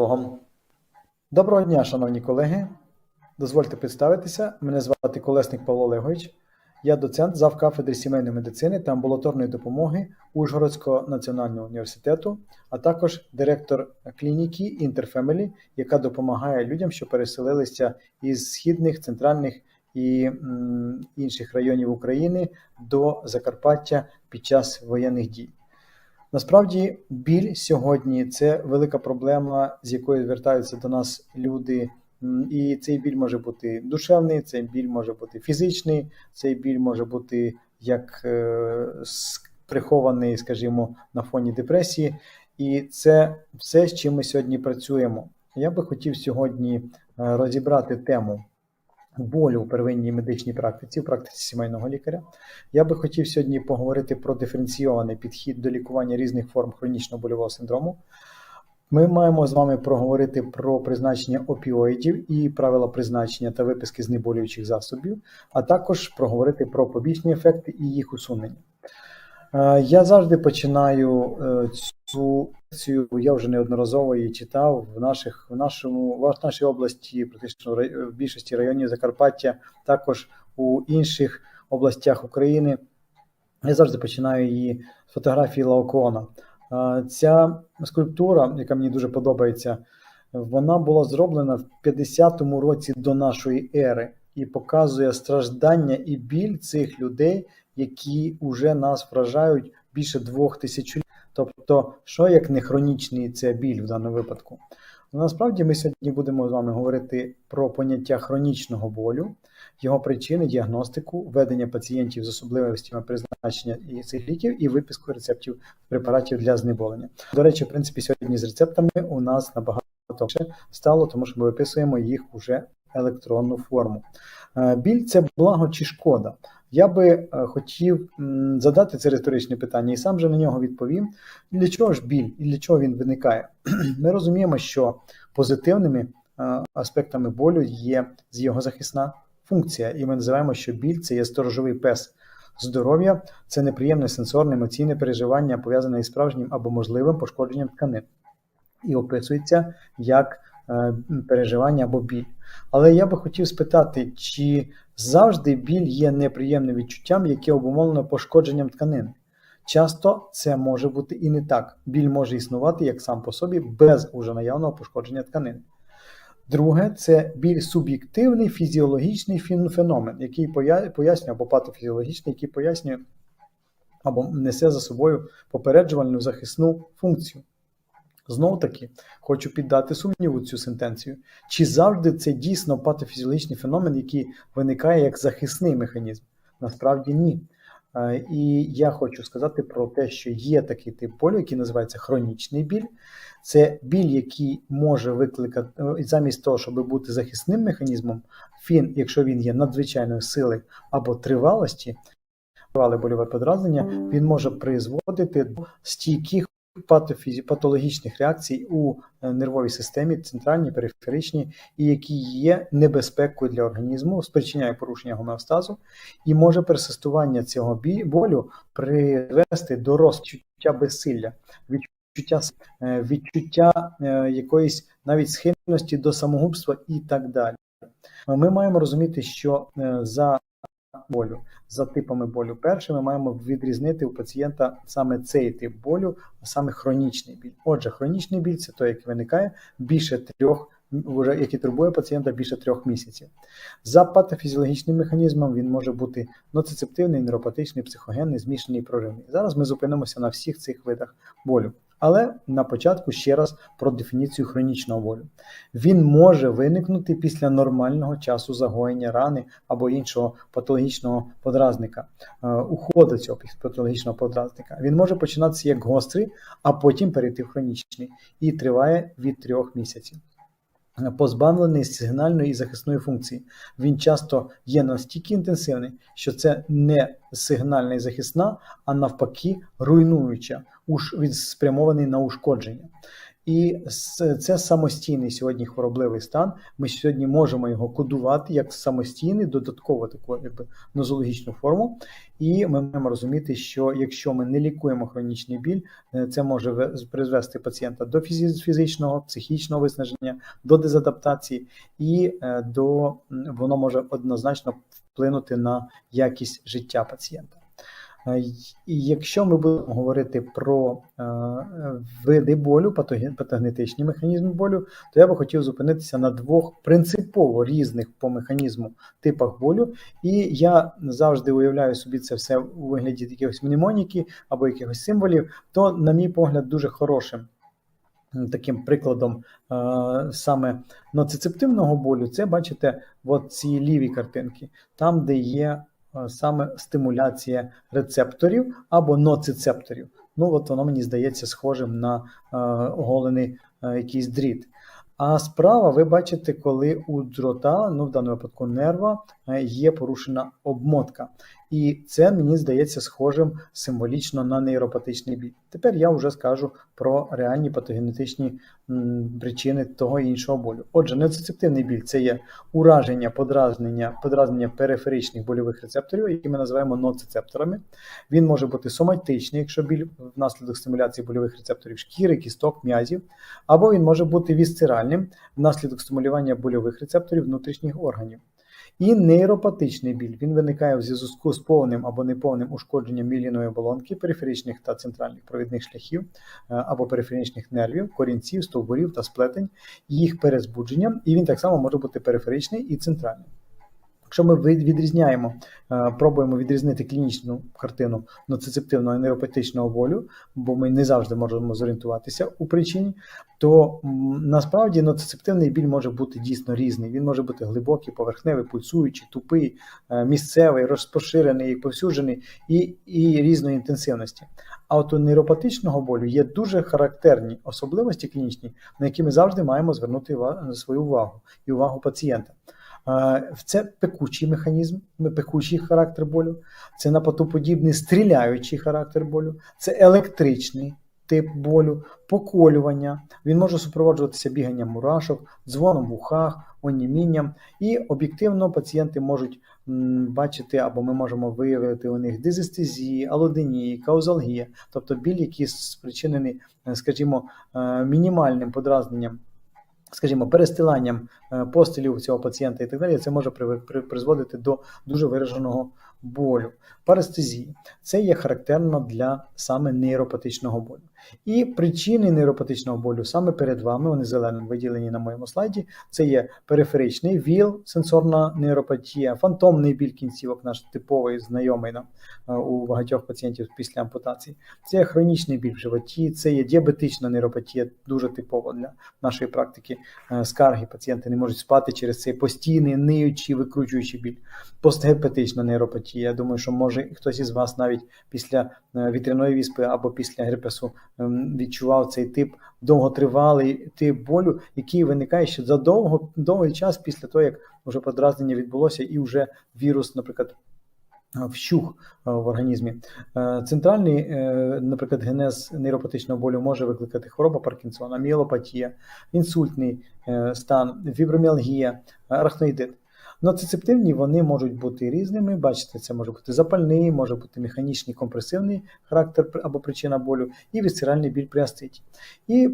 Богом. Доброго дня, шановні колеги. Дозвольте представитися. Мене звати Колесник Павло Олегович. Я доцент зав кафедри сімейної медицини та амбулаторної допомоги Ужгородського національного університету, а також директор клініки Interfamily, яка допомагає людям, що переселилися із східних, центральних і інших районів України до Закарпаття під час воєнних дій. Насправді, біль сьогодні це велика проблема, з якою звертаються до нас люди. І цей біль може бути душевний, цей біль може бути фізичний, цей біль може бути як е, прихований, скажімо, на фоні депресії. І це все, з чим ми сьогодні працюємо. Я би хотів сьогодні е, розібрати тему болю у первинній медичній практиці, в практиці сімейного лікаря. Я би хотів сьогодні поговорити про диференційований підхід до лікування різних форм хронічного больового синдрому. Ми маємо з вами проговорити про призначення опіоїдів і правила призначення та виписки знеболюючих засобів, а також проговорити про побічні ефекти і їх усунення. Е, Я завжди починаю е, цю я вже неодноразово її читав в наших в нашому в нашій області, практично в більшості районів Закарпаття, також у інших областях України. Я завжди починаю її з фотографії Лаокоона. Е, Ця скульптура, яка мені дуже подобається, вона була зроблена в 50-му році до нашої ери і показує страждання і біль цих людей, які вже нас вражають більше двох тисячоліть. Тобто, що як не хронічний це біль в даному випадку? Ну, Насправді ми сьогодні будемо з вами говорити про поняття хронічного болю, його причини, діагностику, ведення пацієнтів з особливостями призначення і цих ліків і виписку рецептів препаратів для знеболення. До речі, в принципі, сьогодні з рецептами у нас набагато стало, тому що ми виписуємо їх уже в електронну форму. Е, Біль це благо чи шкода. Я би е, хотів задати це риторичне питання і сам же на нього відповім. Для чого ж біль і для чого він виникає? Ми розуміємо, що позитивними е, аспектами болю є його захисна функція, і ми називаємо, що біль це є сторожовий пес здоров'я, це неприємне сенсорне емоційне переживання, пов'язане із справжнім або можливим пошкодженням тканин, і описується як переживання або біль. Але я би хотів спитати, чи завжди біль є неприємним відчуттям, яке обумовлено пошкодженням тканин? Часто це може бути і не так. Біль може існувати як сам по собі без уже наявного пошкодження тканин. Друге, це біль суб'єктивний фізіологічний феномен, який пояснює, або патофізіологічний, який пояснює або несе за собою попереджувальну захисну функцію. Знову таки, хочу піддати сумніву цю сентенцію. Чи завжди це дійсно патофізіологічний феномен, який виникає як захисний механізм? Насправді ні. Е, І я хочу сказати про те, що є такий тип болю, який називається хронічний біль. Це біль, який може викликати е, замість того, щоб бути захисним механізмом, він, якщо він є надзвичайної сили або тривалості, тривале больове подразнення, він може призводити до стійких патологічних реакцій у е, нервовій системі, центральній, периферичній, і які є небезпекою для організму, спричиняє порушення гомеостазу, і може персистування цього болю привести до розчуття безсилля, відчуття, е, відчуття е, якоїсь навіть схильності до самогубства і так далі. Ми маємо розуміти, що за болю, за типами болю, перше, ми маємо відрізнити у пацієнта саме цей тип болю, а саме хронічний біль. Отже, хронічний біль це той, який виникає більше трьох, вже який турбує пацієнта більше трьох місяців. За патофізіологічним механізмом він може бути ноцицептивний, нейропатичний, психогенний, змішаний, проривний. Зараз ми зупинимося на всіх цих видах болю. Але на початку ще раз про дефініцію хронічного болю. Він може виникнути після нормального часу загоєння рани або іншого патологічного подразника, е, уходу цього патологічного подразника. Він може починатися як гострий, а потім перейти в хронічний і триває від трьох місяців. Позбавлений сигнальної і захисної функції. Він часто є настільки інтенсивний, що це не сигнальна і захисна, а навпаки, руйнуюча, він спрямований на ушкодження. І це самостійний сьогодні хворобливий стан. Ми сьогодні можемо його кодувати як самостійний, додатково таку якби нозологічну форму. І ми маємо розуміти, що якщо ми не лікуємо хронічний біль, е, це може ве- призвести пацієнта до фізичного, психічного виснаження, до дезадаптації, і е, до воно може однозначно вплинути на якість життя пацієнта. Е, І якщо ми будемо говорити про е, види болю, патоген- патогенетичні механізми болю, то я би хотів зупинитися на двох принципово різних по механізму типах болю. І я завжди уявляю собі це все у вигляді якихось мнемоніки або якихось символів, то, на мій погляд, дуже хорошим таким прикладом е, саме ноцицептивного болю, це бачите, от ці ліві картинки, там, де є саме стимуляція рецепторів або ноцицепторів. Ну, от воно мені здається схожим на е, оголений е, якийсь дріт. А справа ви бачите, коли у дрота, ну в даному випадку нерва, е, є порушена обмотка. І це мені здається схожим символічно на нейропатичний біль. Тепер я вже скажу про реальні патогенетичні причини того і іншого болю. Отже, нецицептивний біль це є ураження, подразнення, подразнення периферичних больових рецепторів, які ми називаємо ноцицепторами. Він може бути соматичний, якщо біль внаслідок стимуляції больових рецепторів шкіри, кісток, м'язів, або він може бути вісцеральним внаслідок стимулювання больових рецепторів внутрішніх органів. І нейропатичний біль він виникає в зв'язку з повним або неповним ушкодженням міліної оболонки, периферичних та центральних провідних шляхів е, або периферичних нервів, корінців, стовбурів та сплетень, їх перезбудженням, і він так само може бути периферичний і центральний. Якщо ми від- відрізняємо, е, пробуємо відрізнити клінічну картину ноцицептивного і нейропатичного болю, бо ми не завжди можемо зорієнтуватися у причині, то насправді ноцицептивний біль може бути дійсно різний. Він може бути глибокий, поверхневий, пульсуючий, тупий, е, місцевий, розпоширений, повсюджений і, і різної інтенсивності. А от у нейропатичного болю є дуже характерні особливості клінічні, на які ми завжди маємо звернути свою увагу і увагу пацієнта. Це пекучий механізм, пекучий характер болю, це напатоподібний стріляючий характер болю, це електричний тип болю, поколювання. Він може супроводжуватися біганням мурашок, дзвоном в ухах, онімінням. І об'єктивно пацієнти можуть бачити або ми можемо виявити у них дизестезії, алоденії, каузалгія, тобто біль, який спричинений, е, скажімо, е, мінімальним подразненням скажімо, перестиланням е, постелів цього пацієнта і так далі, це може при- при- призводити до дуже вираженого болю. Парестезії це є характерно для саме нейропатичного болю. І причини нейропатичного болю саме перед вами, вони зеленим виділені на моєму слайді. Це є периферичний ВІЛ, сенсорна нейропатія, фантомний біль кінцівок, наш типовий знайомий нам е, у багатьох пацієнтів після ампутації. Це є хронічний біль в животі, це є діабетична нейропатія, дуже типова для нашої практики е, скарги. Пацієнти не можуть спати через цей постійний ниючий, викручуючий біль. Постгерпетична нейропатія. Я думаю, що може хтось із вас навіть після е, вітряної віспи або після герпесу відчував цей тип довготривалий тип болю, який виникає ще за довгий час після того, як вже подразнення відбулося, і вже вірус, наприклад. е, Вщух е, в організмі. Е, Центральний, наприклад, генез нейропатичного болю може викликати хвороба Паркінсона, міелопатія, інсультний стан, фіброміалгія, арахноїдит. Ноцицептивні вони можуть бути різними. Бачите, це може бути запальний, може бути механічний компресивний характер або причина болю, і вісцеральний біль при аститі. І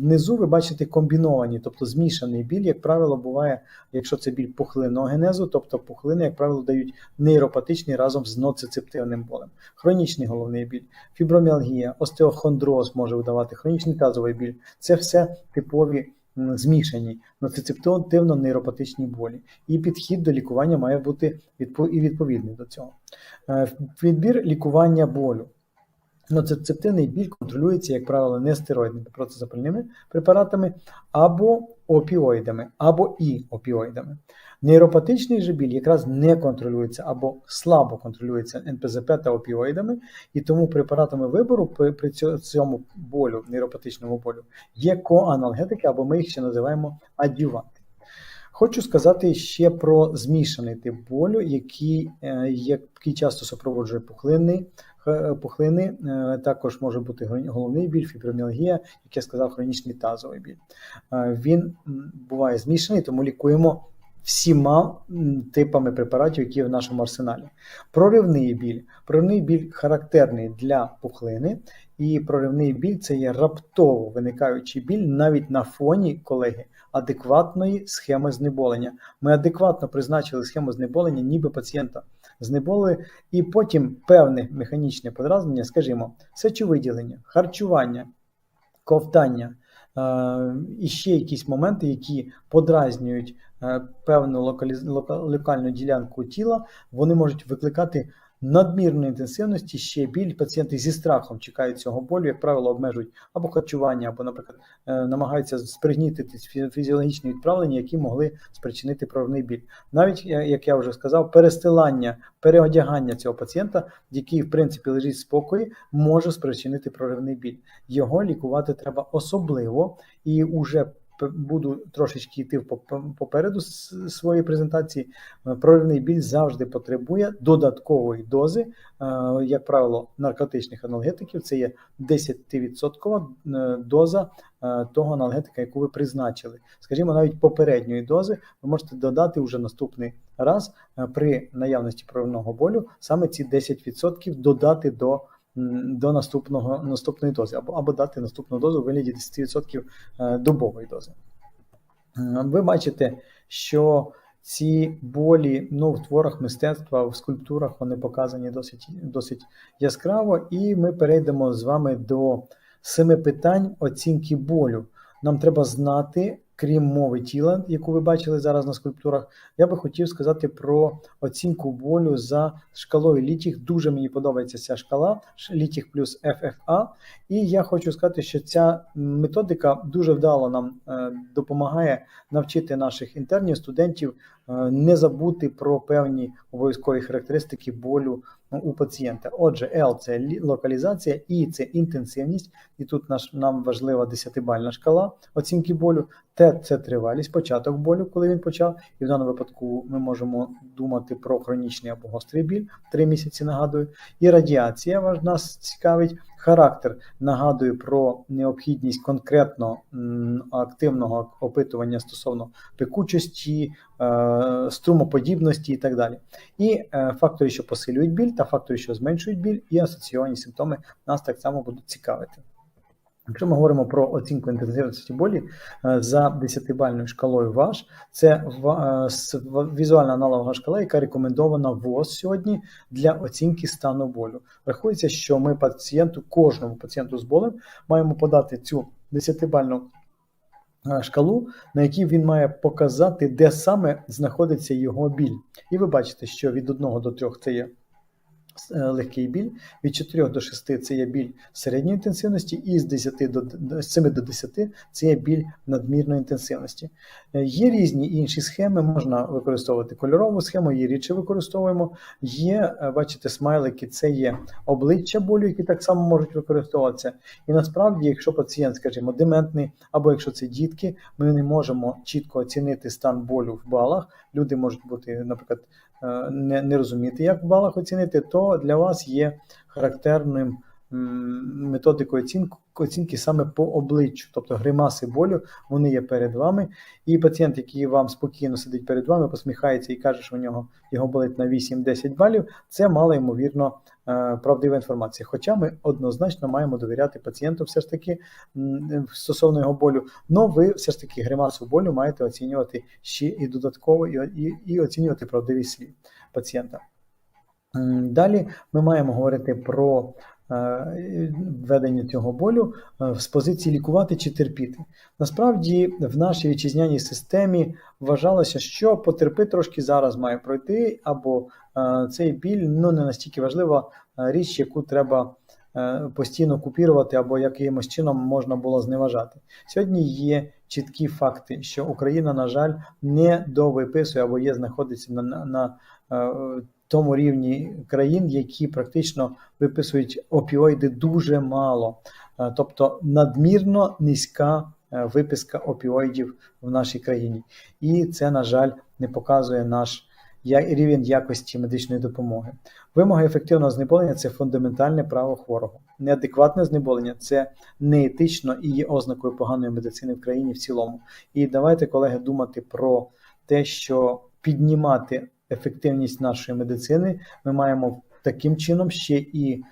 внизу ви бачите комбіновані, тобто змішаний біль, як правило, буває, якщо це біль пухлинного генезу, тобто пухлини, як правило, дають нейропатичний разом з ноцицептивним болем. Хронічний головний біль, фіброміалгія, остеохондроз може видавати, хронічний тазовий біль. Це все типові змішані ноцицептивно-нейропатичні болі. І підхід до лікування має бути відповідний до цього. Е, Відбір лікування болю. Ноцицептивний біль контролюється, як правило, нестероїдними протизапальними препаратами або опіоїдами, або і опіоїдами. Нейропатичний же біль якраз не контролюється або слабо контролюється НПЗП та опіоїдами, і тому препаратами вибору при, цьому болю, нейропатичному болю, є коаналгетики, або ми їх ще називаємо адюванти. Хочу сказати ще про змішаний тип болю, який, е, який часто супроводжує пухлини. Х- Пухлини е, також може бути головний біль, фіброміалгія, як я сказав, хронічний тазовий біль. Е, Він буває змішаний, тому лікуємо всіма типами препаратів, які є в нашому арсеналі. Проривний біль. Проривний біль характерний для пухлини, і проривний біль це є раптово виникаючий біль навіть на фоні колеги адекватної схеми знеболення. Ми адекватно призначили схему знеболення, ніби пацієнта знеболили, і потім певне механічне подразнення, скажімо, сечовиділення, харчування, ковтання. Е, І ще якісь моменти, які подразнюють е, певну локаліз... локальну ділянку тіла, вони можуть викликати надмірної інтенсивності, ще біль. Пацієнти зі страхом чекають цього болю, як правило, обмежують або харчування, або, наприклад, е, намагаються спригнітити фізіологічні відправлення, які могли спричинити проривний біль. Навіть, як я вже сказав, перестилання, переодягання цього пацієнта, який в принципі лежить в спокої, може спричинити проривний біль. Його лікувати треба особливо і уже буду трошечки йти попереду своєї презентації. Е, Проривний біль завжди потребує додаткової дози, е, як правило, наркотичних аналгетиків. Це є 10% е, доза того аналгетика, яку ви призначили. Скажімо, навіть попередньої дози ви можете додати вже наступний раз при наявності проривного болю саме ці 10% додати до. До наступного наступної дози, або або дати наступну дозу у вигляді 10% е, добової дози. Ви бачите, що ці болі ну, в творах мистецтва, в скульптурах вони показані досить, досить яскраво, і ми перейдемо з вами до семи питань оцінки болю. Нам треба знати, крім мови тіла, яку ви бачили зараз на скульптурах, я би хотів сказати про оцінку болю за шкалою Літіх. Дуже мені подобається ця шкала Літіх плюс FFA. І я хочу сказати, що ця методика дуже вдало нам е, допомагає навчити наших інтернів, студентів не забути про певні обов'язкові характеристики болю ну, у пацієнта. Отже, L це лі- локалізація, І це інтенсивність, і тут наш, нам важлива 10-бальна шкала оцінки болю. Т це тривалість, початок болю, коли він почав. І в даному випадку ми можемо думати про хронічний або гострий біль, 3 місяці нагадую. І радіація нас цікавить. Характер нагадує про необхідність конкретно активного опитування стосовно пекучості, е, струмоподібності і так далі. І е, фактори, що посилюють біль, та фактори, що зменшують біль, і асоційовані симптоми нас так само будуть цікавити. Якщо ми говоримо про оцінку інтенсивності болі е, за 10-бальною шкалою ВАШ, це е, візуальна аналогова шкала, яка рекомендована ВОЗ сьогодні для оцінки стану болю. Рахується, що ми пацієнту, кожному пацієнту з болем маємо подати цю 10-бальну е, шкалу, на якій він має показати, де саме знаходиться його біль. І ви бачите, що від 1 до 3 це є легкий біль, від 4 до 6 це є біль середньої інтенсивності, і з 10 до 7 до 10 це є біль надмірної інтенсивності. Е, Є різні інші схеми, можна використовувати кольорову схему, її рідше використовуємо. Є, е, бачите, смайлики, це є обличчя болю, які так само можуть використовуватися. І насправді, якщо пацієнт, скажімо, дементний, або якщо це дітки, ми не можемо чітко оцінити стан болю в балах. Люди можуть бути, наприклад, е, не, не розуміти, як в балах оцінити, то для вас є характерним методикою оцінки, оцінки саме по обличчю, тобто гримаси болю, вони є перед вами. І пацієнт, який вам спокійно сидить перед вами, посміхається і каже, що у нього його болить на 8-10 балів, це мало ймовірно е, правдива інформація. Хоча ми однозначно маємо довіряти пацієнту все ж таки стосовно його болю. Но ви все ж таки гримасу болю маєте оцінювати ще і додатково, і, і, і оцінювати правдивість пацієнта. Далі ми маємо говорити про е, введення цього болю е, з позиції лікувати чи терпіти. Насправді, в нашій вітчизняній системі вважалося, що потерпи трошки зараз має пройти, або е, цей біль ну, не настільки важлива річ, яку треба постійно купірувати, або якимось чином можна було зневажати. Сьогодні є чіткі факти, що Україна, на жаль, не довиписує або є знаходиться на, на, тому рівні країн, які практично виписують опіоїди дуже мало, Е, тобто надмірно низька е, виписка опіоїдів в нашій країні. І це, на жаль, не показує наш рівень якості медичної допомоги. Вимога ефективного знеболення це фундаментальне право хворого. Неадекватне знеболення це неетично і є ознакою поганої медицини в країні в цілому. І давайте, колеги, думати про те, що піднімати ефективність нашої медицини ми маємо таким чином ще і е,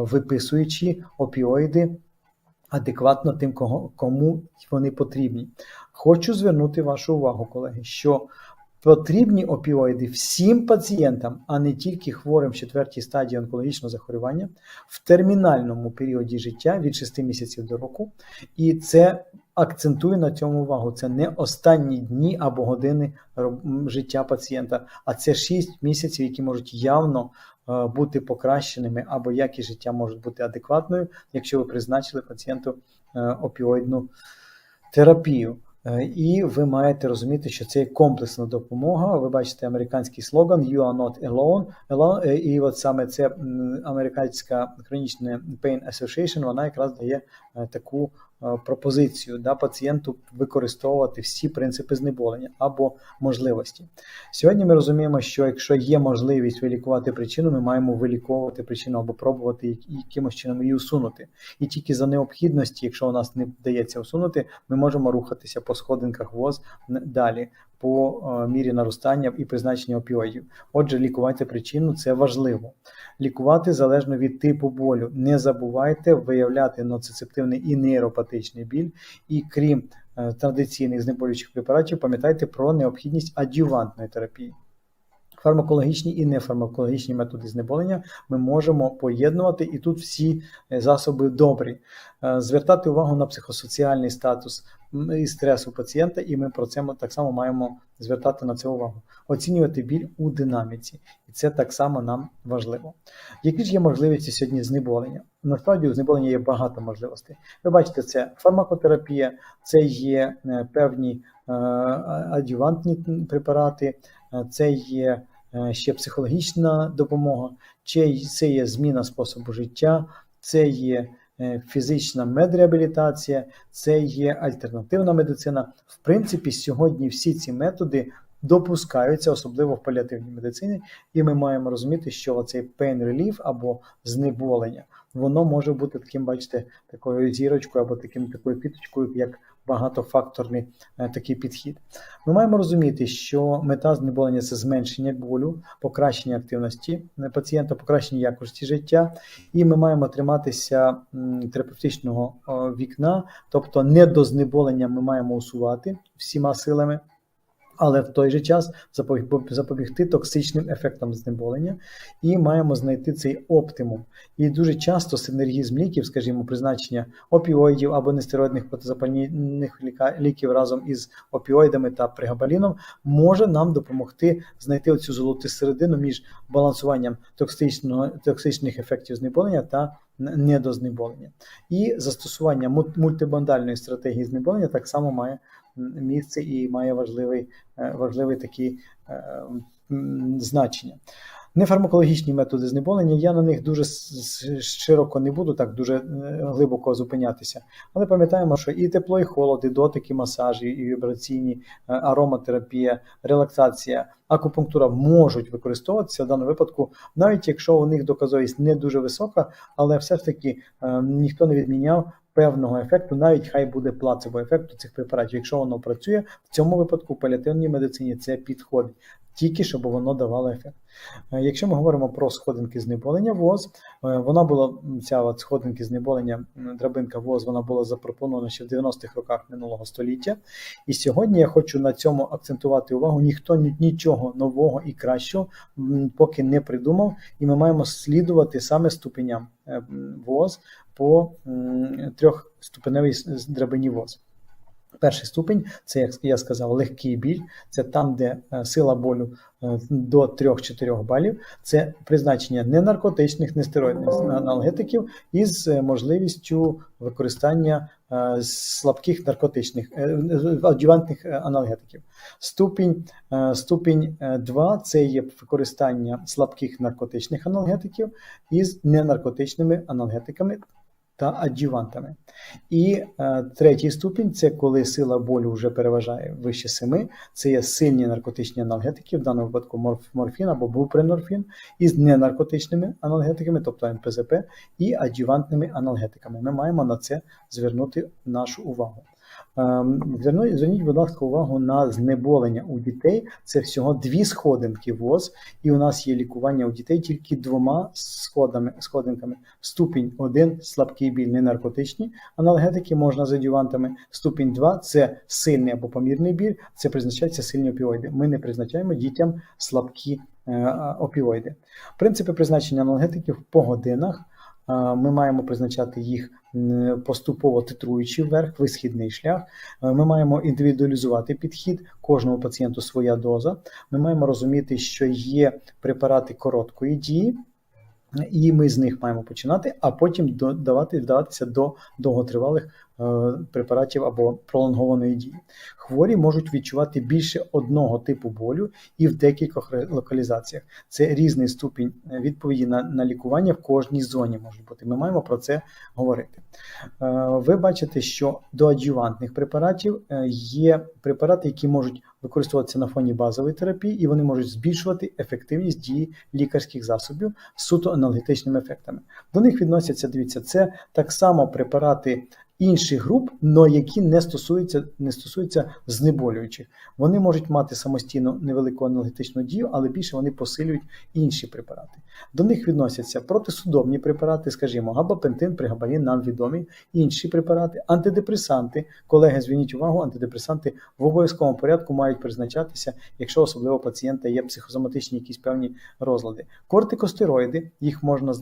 виписуючи опіоїди адекватно тим, кому вони потрібні. Хочу звернути вашу увагу, колеги, що потрібні опіоїди всім пацієнтам, а не тільки хворим в четвертій стадії онкологічного захворювання в термінальному періоді життя від 6 місяців до року. І це акцентую на цьому увагу. Це не останні дні або години життя пацієнта, а це 6 місяців, які можуть явно е, бути покращеними, або якість життя може бути адекватною, якщо ви призначили пацієнту е, опіоїдну терапію. Е, І ви маєте розуміти, що це є комплексна допомога. Ви бачите американський слоган You are not alone. alone. Е, І от саме це американська хронічна Pain Association, вона якраз дає е, таку пропозицію да, пацієнту використовувати всі принципи знеболення або можливості. Сьогодні ми розуміємо, що якщо є можливість вилікувати причину, ми маємо виліковувати причину або пробувати як- якимось чином її усунути. І тільки за необхідності, якщо у нас не вдається усунути, ми можемо рухатися по сходинках ВОЗ далі по е, мірі наростання і призначення опіоїдів. Отже, лікувати причину це важливо. Лікувати залежно від типу болю. Не забувайте виявляти ноцицептивний і нейропатичний біль, і крім е, традиційних знеболюючих препаратів, пам'ятайте про необхідність адювантної терапії. Фармакологічні і нефармакологічні методи знеболення ми можемо поєднувати, і тут всі е, засоби добрі. Е, Звертати увагу на психосоціальний статус і стрес у пацієнта, і ми про це так само маємо звертати на це увагу. Оцінювати біль у динаміці, і це так само нам важливо. Які ж є можливості сьогодні знеболення? Насправді у знеболення є багато можливостей. Ви бачите, це фармакотерапія, це є е, певні адювантні препарати, це є ще психологічна допомога, чи це є зміна способу життя, це є е, фізична медреабілітація, це є альтернативна медицина. В принципі, сьогодні всі ці методи допускаються, особливо в паліативній медицині, і ми маємо розуміти, що цей pain relief або знеболення, воно може бути таким, бачите, такою зірочкою або таким такою піточкою, як багатофакторний е, такий підхід. Ми маємо розуміти, що мета знеболення це зменшення болю, покращення активності е, пацієнта, покращення якості життя, і ми маємо триматися терапевтичного е, вікна, тобто не до знеболення ми маємо усувати всіма силами. Але в той же час запобіг- запобігти токсичним ефектам знеболення і маємо знайти цей оптимум. І дуже часто синергізм ліків, скажімо, призначення опіоїдів або нестероїдних протизапальних ліків разом із опіоїдами та пригабаліном може нам допомогти знайти оцю золоту середину між балансуванням токсичних ефектів знеболення та недознеболення. І застосування мультибандальної стратегії знеболення так само має місце і має важливий, е, важливий такий е, значення. Нефармакологічні методи знеболення, я на них дуже широко не буду так дуже е, глибоко зупинятися. Але пам'ятаємо, що і тепло, і холод, і дотики, масажі, і вібраційні ароматерапія, релаксація, акупунктура можуть використовуватися в даному випадку, навіть якщо у них доказовість не дуже висока, але все ж таки ніхто не відміняв певного ефекту, навіть хай буде плацебо ефекту цих препаратів. Якщо воно працює, в цьому випадку в паліативній медицині це підходить. Тільки щоб воно давало ефект. Е, Якщо ми говоримо про сходинки знеболення ВОЗ, е, вона була ця от сходинки знеболення, драбинка ВОЗ, вона була запропонована ще в 90-х роках минулого століття. І сьогодні я хочу на цьому акцентувати увагу. Ніхто нічого нового і кращого поки не придумав, і ми маємо слідувати саме ступеням е, ВОЗ по трьохступеневій драбині ВОЗ. Перший ступень це, як я сказав, легкий біль. Це там, де е, сила болю е, до 3-4 балів. Це призначення ненаркотичних, нестероїдних аналгетиків із е, можливістю використання слабких наркотичних адювантних аналгетиків. Ступінь, ступінь 2 це є використання слабких наркотичних аналгетиків із ненаркотичними аналгетиками та адювантами. І е, третій ступінь це коли сила болю вже переважає вище 7, це є сильні наркотичні аналгетики, в даному випадку морф, морфін або бупренорфін, із ненаркотичними аналгетиками, тобто МПЗП, і адювантними аналгетиками. Ми маємо на це звернути нашу увагу. Ем, Зверніть, будь ласка, увагу на знеболення у дітей. Це всього дві сходинки ВОЗ, і у нас є лікування у дітей тільки двома сходами, сходинками. Ступінь 1 слабкий біль, не наркотичні аналгетики, можна з адювантами. Ступінь 2 це сильний або помірний біль, це призначаються сильні опіоїди. Ми не призначаємо дітям слабкі е, опіоїди. Принципи призначення аналгетиків по годинах. Е, Ми маємо призначати їх поступово титруючи вверх, висхідний шлях. Е, Ми маємо індивідуалізувати підхід, кожному пацієнту своя доза. Ми маємо розуміти, що є препарати короткої дії, і ми з них маємо починати, а потім додавати, вдаватися до довготривалих препаратів або пролонгованої дії. Хворі можуть відчувати більше одного типу болю і в декількох локалізаціях. Це різний ступінь е, відповіді на, на лікування в кожній зоні може бути. Ми маємо про це говорити. Е, Ви бачите, що до адювантних препаратів е, є препарати, які можуть використовуватися на фоні базової терапії, і вони можуть збільшувати ефективність дії лікарських засобів суто аналгетичними ефектами. До них відносяться, дивіться, це так само препарати інших груп, але які не стосуються, не стосуються знеболюючих. Вони можуть мати самостійно невелику аналгетичну дію, але більше вони посилюють інші препарати. До них відносяться протисудомні препарати, скажімо, габапентин, пригабалін, нам відомі, інші препарати, антидепресанти. Колеги, зверніть увагу, антидепресанти в обов'язковому порядку мають призначатися, якщо особливо у пацієнта є психосоматичні якісь певні розлади. Кортикостероїди, їх можна е,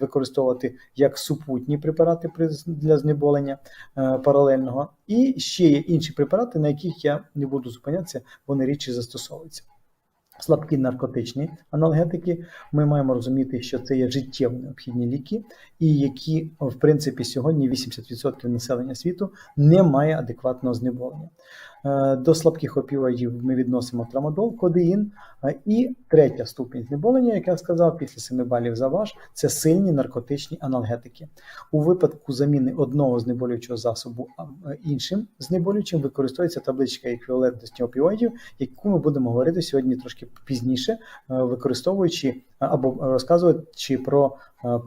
використовувати як супутні препарати для знеболення е, паралельного. І ще є інші препарати, на яких я не буду зупинятися, вони рідше застосовуються. Слабкі наркотичні аналгетики. Ми маємо розуміти, що це є життєво необхідні ліки, і які, в принципі, сьогодні 80% населення світу не має адекватного знеболення. Е, До слабких опіоїдів ми відносимо трамадол, кодеїн. Е, І третя ступінь знеболення, як я сказав, після 7 балів за ваш, це сильні наркотичні аналгетики. У випадку заміни одного знеболюючого засобу е, іншим знеболюючим використовується табличка еквівалентності опіоїдів, яку ми будемо говорити сьогодні трошки пізніше, використовуючи або розказуючи про, е,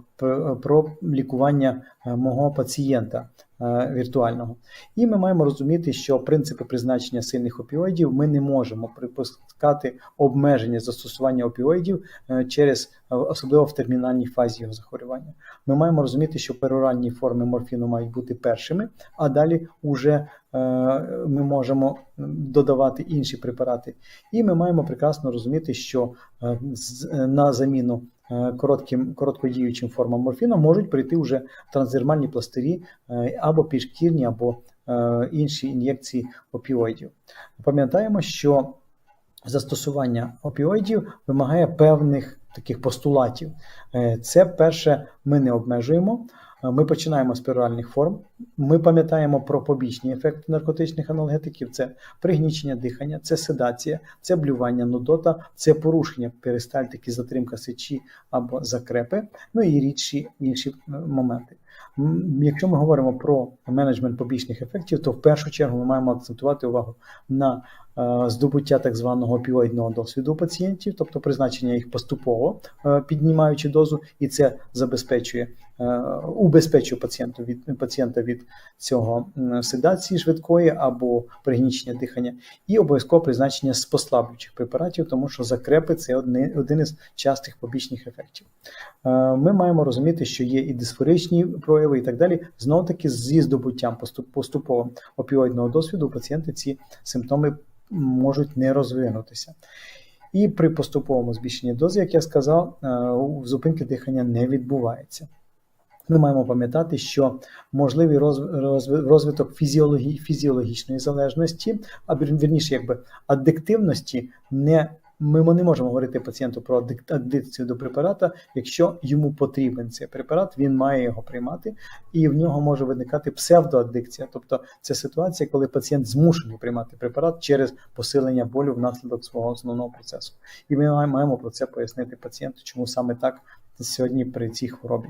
про, лікування е, мого пацієнта е, віртуального. І ми маємо розуміти, що принципи призначення сильних опіоїдів ми не можемо припускати обмеження застосування опіоїдів через особливо в термінальній фазі його захворювання. Ми маємо розуміти, що пероральні форми морфіну мають бути першими, а далі уже е, ми можемо додавати інші препарати. І ми маємо прекрасно розуміти, що е, е, на заміну коротким короткодіючим формам морфіну можуть прийти вже трансдермальні пластирі або підшкірні, або інші ін'єкції опіоїдів. Пам'ятаємо, що застосування опіоїдів вимагає певних таких постулатів. Е, Це перше, ми не обмежуємо. Е, Ми починаємо з піральних форм. Ми пам'ятаємо про побічні ефекти наркотичних аналгетиків: це пригнічення дихання, це седація, це блювання, нудота, це порушення перистальтики, затримка сечі або закрепи, ну і рідші інші моменти. Якщо ми говоримо про менеджмент побічних ефектів, то в першу чергу ми маємо акцентувати увагу на е, здобуття так званого опіоїдного досвіду пацієнтів, тобто призначення їх поступово е, піднімаючи дозу, і це забезпечує е, убезпечує пацієнту від пацієнта від цього седації швидкої або пригнічення дихання, і обов'язково призначення з послаблюючих препаратів, тому що закрепи це один із частих побічних ефектів. Ми маємо розуміти, що є і дисфоричні прояви, і так далі. Знову таки, зі здобуттям поступ- поступово опіоїдного досвіду у пацієнти ці симптоми можуть не розвинутися. І при поступовому збільшенні дози, як я сказав, е, зупинки дихання не відбувається. Ми маємо пам'ятати, що можливий розв- розв- розвиток фізіологі, фізіологічної залежності, а вір- вірніше, якби аддиктивності, не ми не можемо говорити пацієнту про аддик- аддикцію до препарата, якщо йому потрібен цей препарат, він має його приймати, і в нього може виникати псевдоаддикція. Тобто це ситуація, коли пацієнт змушений приймати препарат через посилення болю внаслідок свого основного процесу. І ми маємо про це пояснити пацієнту, чому саме так сьогодні при цій хворобі.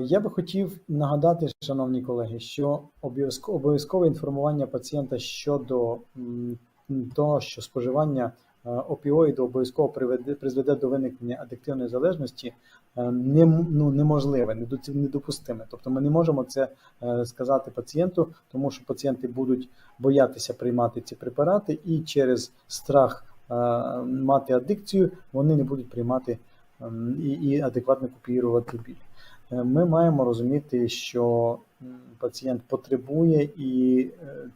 Я би хотів нагадати, шановні колеги, що обов'язкове інформування пацієнта щодо того, що споживання опіоїду обов'язково приведе призведе до виникнення адиктивної залежності, е, не, ну, неможливе, недопустиме. Тобто ми не можемо це е, сказати пацієнту, тому що пацієнти будуть боятися приймати ці препарати, і через страх е, мати адикцію вони не будуть приймати ем, і, і адекватно купірувати біль. Е, Ми маємо розуміти, що пацієнт потребує і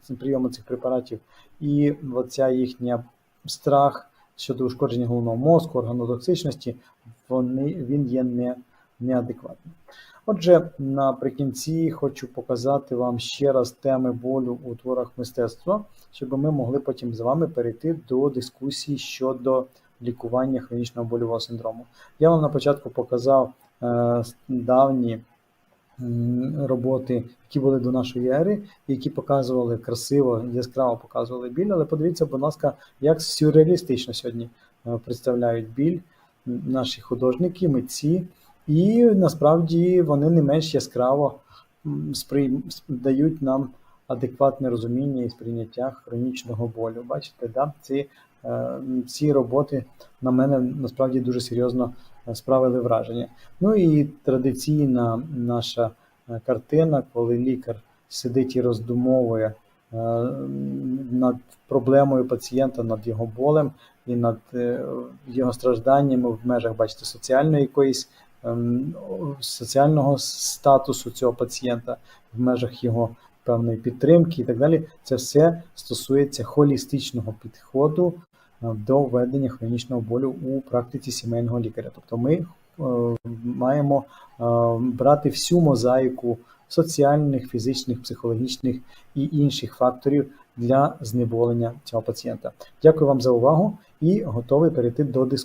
е, прийому цих препаратів, і оця їхня страх щодо ушкодження головного мозку, органотоксичності, вони, він є не, неадекватним. Отже, наприкінці хочу показати вам ще раз теми болю у творах мистецтва, щоб ми могли потім з вами перейти до дискусії щодо лікування хронічного больового синдрому. Я вам на початку показав е, давні роботи, які були до нашої ери, які показували красиво, яскраво показували біль. Але подивіться, будь ласка, як сюрреалістично сьогодні е, представляють біль наші художники, митці, і насправді вони не менш яскраво дають нам адекватне розуміння і сприйняття хронічного болю. Бачите, да? ці, ці роботи на мене насправді дуже серйозно е, справили враження. Ну і традиційна наша е, картина, коли лікар сидить і роздумовує е, над проблемою пацієнта, над його болем і над е, його стражданнями в межах, бачите, соціальної якоїсь ем, соціального статусу цього пацієнта, в межах його певної підтримки і так далі. Це все стосується холістичного підходу е, до введення хронічного болю у практиці сімейного лікаря. Тобто ми е, маємо е, брати всю мозаїку соціальних, фізичних, психологічних і інших факторів для знеболення цього пацієнта. Дякую вам за увагу і готовий перейти до дискусії.